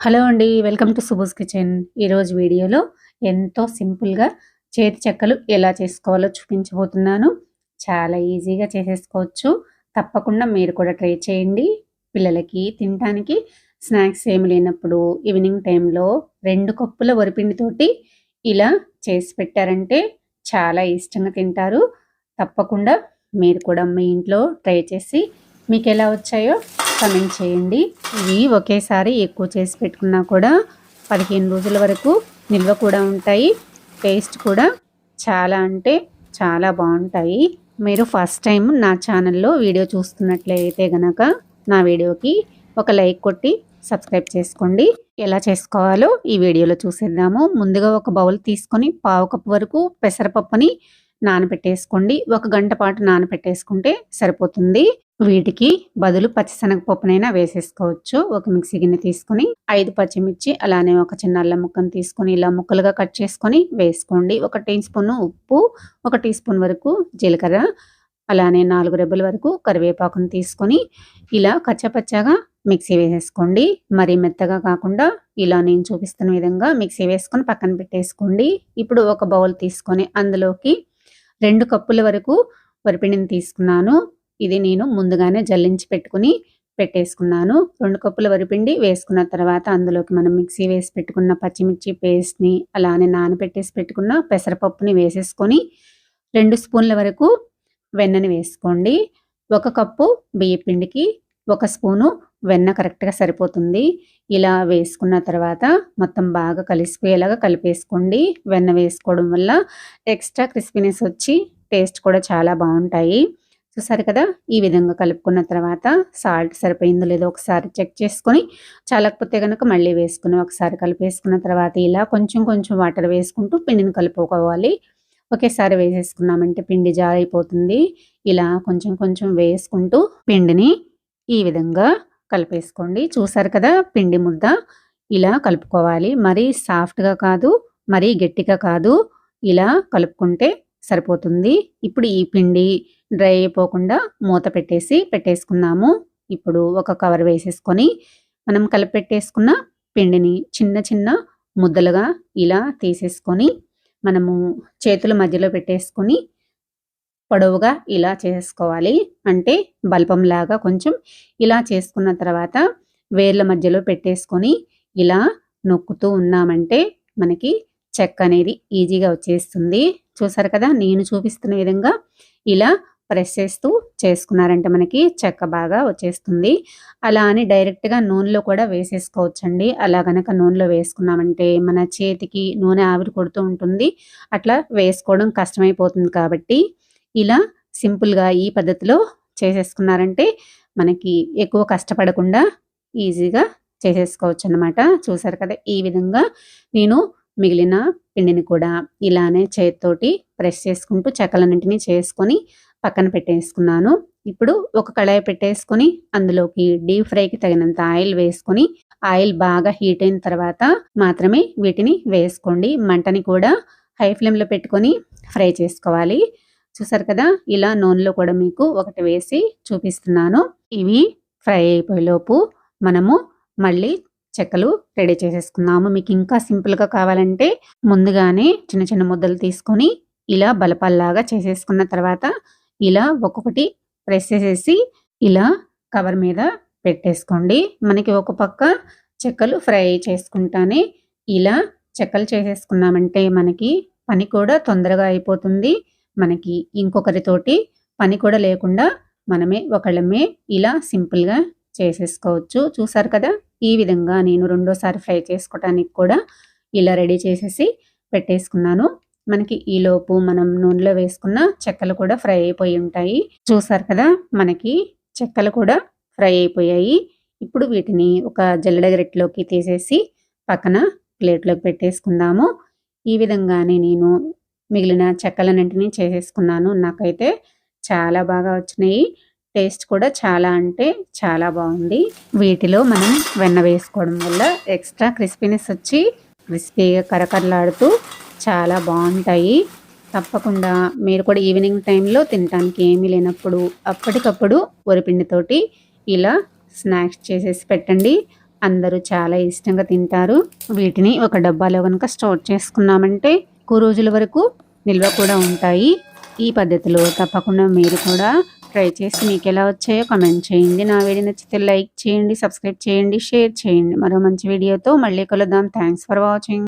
Hello అండి welcome to Subodh kitchen. ఈరోజు వీడియోలో ఎంతో సింపుల్గా చేతి చెక్కలు ఎలా చేసుకోవాలో చూపించబోతున్నాను. చాలా ఈజీగా చేసేసుకోవచ్చు. తప్పకుండా మీరు కూడా ట్రై చేయండి. పిల్లలకి తినడానికి స్నాక్స్ ఏమి లేనప్పుడు ఈవినింగ్ టైంలో రెండు కప్పుల వరిపిండితోటి ఇలా చేసి పెట్టారంటే చాలా ఇష్టంగా తింటారు. తప్పకుండా మీరు కూడా మీ ఇంట్లో ట్రై చేసి మీకు ఎలా వచ్చాయో కమెంట్ చేయండి. ఇవి ఒకేసారి ఎక్కువ చేసి పెట్టుకున్నా కూడా పదిహేను రోజుల వరకు నిల్వ కూడా ఉంటాయి. టేస్ట్ కూడా చాలా అంటే చాలా బాగుంటాయి. మీరు ఫస్ట్ టైం నా ఛానల్లో వీడియో చూస్తున్నట్లయితే గనక నా వీడియోకి ఒక లైక్ కొట్టి సబ్స్క్రైబ్ చేసుకోండి. ఎలా చేసుకోవాలో ఈ వీడియోలో చూసేద్దాము. ముందుగా ఒక బౌల్ తీసుకొని పావు కప్పు వరకు పెసరపప్పుని నానబెట్టేసుకోండి. ఒక గంట పాటు నానబెట్టేసుకుంటే సరిపోతుంది. వీటికి బదులు పచ్చిశనగపప్పునైనా వేసేసుకోవచ్చు. ఒక మిక్సీ గిన్నె తీసుకుని ఐదు పచ్చిమిర్చి అలానే ఒక చిన్న అల్లం ముక్కను తీసుకొని ఇలా ముక్కలుగా కట్ చేసుకొని వేసుకోండి. ఒక టీ స్పూన్ ఉప్పు ఒక టీ స్పూన్ వరకు జీలకర్ర అలానే నాలుగు రెబ్బల వరకు కరివేపాకును తీసుకొని ఇలా కచ్చపచ్చగా మిక్సీ వేసేసుకోండి. మరీ మెత్తగా కాకుండా ఇలా నేను చూపిస్తున్న విధంగా మిక్సీ వేసుకొని పక్కన పెట్టేసుకోండి. ఇప్పుడు ఒక బౌల్ తీసుకొని అందులోకి రెండు కప్పుల వరకు వరిపిండిని తీసుకున్నాను. ఇది నేను ముందుగానే జల్లించి పెట్టుకుని పెట్టేసుకున్నాను. రెండు కప్పుల వరిపిండి వేసుకున్న తర్వాత అందులోకి మనం మిక్సీ వేసి పెట్టుకున్న పచ్చిమిర్చి పేస్ట్ని అలానే నానబెట్టేసి పెట్టుకున్న పెసరపప్పుని వేసేసుకొని రెండు స్పూన్ల వరకు వెన్నని వేసుకోండి. ఒక కప్పు బియ్యపిండికి ఒక స్పూను వెన్న కరెక్ట్గా సరిపోతుంది. ఇలా వేసుకున్న తర్వాత మొత్తం బాగా కలిసిపోయేలాగా కలిపేసుకోండి. వెన్న వేసుకోవడం వల్ల ఎక్స్ట్రా క్రిస్పీనెస్ వచ్చి టేస్ట్ కూడా చాలా బాగుంటాయి. చూసారు కదా? ఈ విధంగా కలుపుకున్న తర్వాత సాల్ట్ సరిపోయిందో లేదో ఒకసారి చెక్ చేసుకొని చాలకపోతే కనుక మళ్ళీ వేసుకుని ఒకసారి కలిపేసుకున్న తర్వాత ఇలా కొంచెం కొంచెం వాటర్ వేసుకుంటూ పిండిని కలుపుకోవాలి. ఒకేసారి వేసేసుకున్నామంటే పిండి జారైపోతుంది. ఇలా కొంచెం కొంచెం వేసుకుంటూ పిండిని ఈ విధంగా కలిపేసుకోండి. చూసారు కదా పిండి ముద్ద ఇలా కలుపుకోవాలి. మరీ సాఫ్ట్గా కాదు మరీ గట్టిగా కాదు ఇలా కలుపుకుంటే సరిపోతుంది. ఇప్పుడు ఈ పిండి డ్రై అయిపోకుండా మూత పెట్టేసి పెట్టేసుకున్నాము ఇప్పుడు ఒక కవర్ వేసేసుకొని మనం కలిపెట్టేసుకున్న పిండిని చిన్న చిన్న ముద్దలుగా ఇలా తీసేసుకొని మనము చేతుల మధ్యలో పెట్టేసుకొని పొడవుగా ఇలా చేసుకోవాలి. అంటే బల్పంలాగా కొంచెం ఇలా చేసుకున్న తర్వాత వేర్ల మధ్యలో పెట్టేసుకొని ఇలా నొక్కుతూ ఉన్నామంటే మనకి చెక్క అనేది ఈజీగా వచ్చేస్తుంది. చూసారు కదా నేను చూపిస్తున్న విధంగా ఇలా ప్రెస్ చేస్తూ చేసుకున్నారంటే మనకి చెక్క బాగా వచ్చేస్తుంది. అలా అని డైరెక్ట్గా నూనెలో కూడా వేసేసుకోవచ్చండి. అలా కనుక నూనెలో వేసుకున్నామంటే మన చేతికి నూనె ఆవిరి కొడుతూ ఉంటుంది. అట్లా వేసుకోవడం కష్టమైపోతుంది కాబట్టి ఇలా సింపుల్గా ఈ పద్ధతిలో చేసేసుకున్నారంటే మనకి ఎక్కువ కష్టపడకుండా ఈజీగా చేసేసుకోవచ్చు అనమాట చూసారు కదా ఈ విధంగా నేను మిగిలిన పిండిని కూడా ఇలానే చేతితోటి ప్రెస్ చేసుకుంటూ చెక్కలన్నింటినీ చేసుకొని పక్కన పెట్టేసుకున్నాను. ఇప్పుడు ఒక కళాయి పెట్టేసుకొని అందులోకి డీప్ ఫ్రైకి తగినంత ఆయిల్ వేసుకొని ఆయిల్ బాగా హీట్ అయిన తర్వాత మాత్రమే వీటిని వేసుకోండి. మంటని కూడా హై ఫ్లేమ్లో పెట్టుకొని ఫ్రై చేసుకోవాలి. చూసారు కదా? ఇలా నూనెలో కూడా మీకు ఒకటి వేసి చూపిస్తున్నాను. ఇవి ఫ్రై అయిపోయేలోపు మనము మళ్ళీ చెక్కలు రెడీ చేసేసుకుందాము. మీకు ఇంకా సింపుల్గా కావాలంటే ముందుగానే చిన్న చిన్న ముద్దలు తీసుకొని ఇలా బలపాల్లాగా చేసేసుకున్న తర్వాత ఇలా ఒక్కొక్కటి ప్రెస్ చేసేసి ఇలా కవర్ మీద పెట్టేసుకోండి. మనకి ఒక పక్క చెక్కలు ఫ్రై చేసుకుంటానే ఇలా చెక్కలు చేసేసుకున్నామంటే మనకి పని కూడా తొందరగా అయిపోతుంది. మనకి ఇంకొకరితోటి పని కూడా లేకుండా మనమే ఒకళ్ళమే ఇలా సింపుల్గా చేసేసుకోవచ్చు. చూసారు కదా? ఈ విధంగా నేను రెండోసారి ఫ్రై చేసుకోవటానికి కూడా ఇలా రెడీ చేసేసి పెట్టేసుకున్నాను. మనకి ఈలోపు మనం నూనెలో వేసుకున్న చెక్కలు కూడా ఫ్రై అయిపోయి ఉంటాయి. చూసారు కదా? మనకి చెక్కలు కూడా ఫ్రై అయిపోయాయి. ఇప్పుడు వీటిని ఒక జల్లెడగరెట్లోకి తీసేసి పక్కన ప్లేట్లోకి పెట్టేసుకుందాము. ఈ విధంగానే నేను మిగిలిన చెక్కలన్నింటినీ చేసేసుకున్నాను. నాకైతే చాలా బాగా వచ్చినాయి. టేస్ట్ కూడా చాలా అంటే చాలా బాగుంది. వీటిలో మనం వెన్న వేసుకోవడం వల్ల ఎక్స్ట్రా క్రిస్పీనెస్ వచ్చి క్రిస్పీగా కరకరలాడుతూ చాలా బాగుంటాయి. తప్పకుండా మీరు కూడా ఈవినింగ్ టైంలో తినడానికి ఏమీ లేనప్పుడు అప్పటికప్పుడు వరిపిండితోటి ఇలా స్నాక్స్ చేసేసి పెట్టండి. అందరూ చాలా ఇష్టంగా తింటారు. వీటిని ఒక డబ్బాలో కనుక స్టోర్ చేసుకున్నామంటే ఎక్కువ రోజుల వరకు నిల్వ కూడా ఉంటాయి. ఈ పద్ధతిలో తప్పకుండా మీరు కూడా ట్రై చేసి మీకు ఎలా వచ్చాయో కమెంట్ చేయండి. నా వీడియో నచ్చితే లైక్ చేయండి సబ్స్క్రైబ్ చేయండి షేర్ చేయండి. మరో మంచి వీడియోతో మళ్ళీ కలుద్దాం. Thanks for watching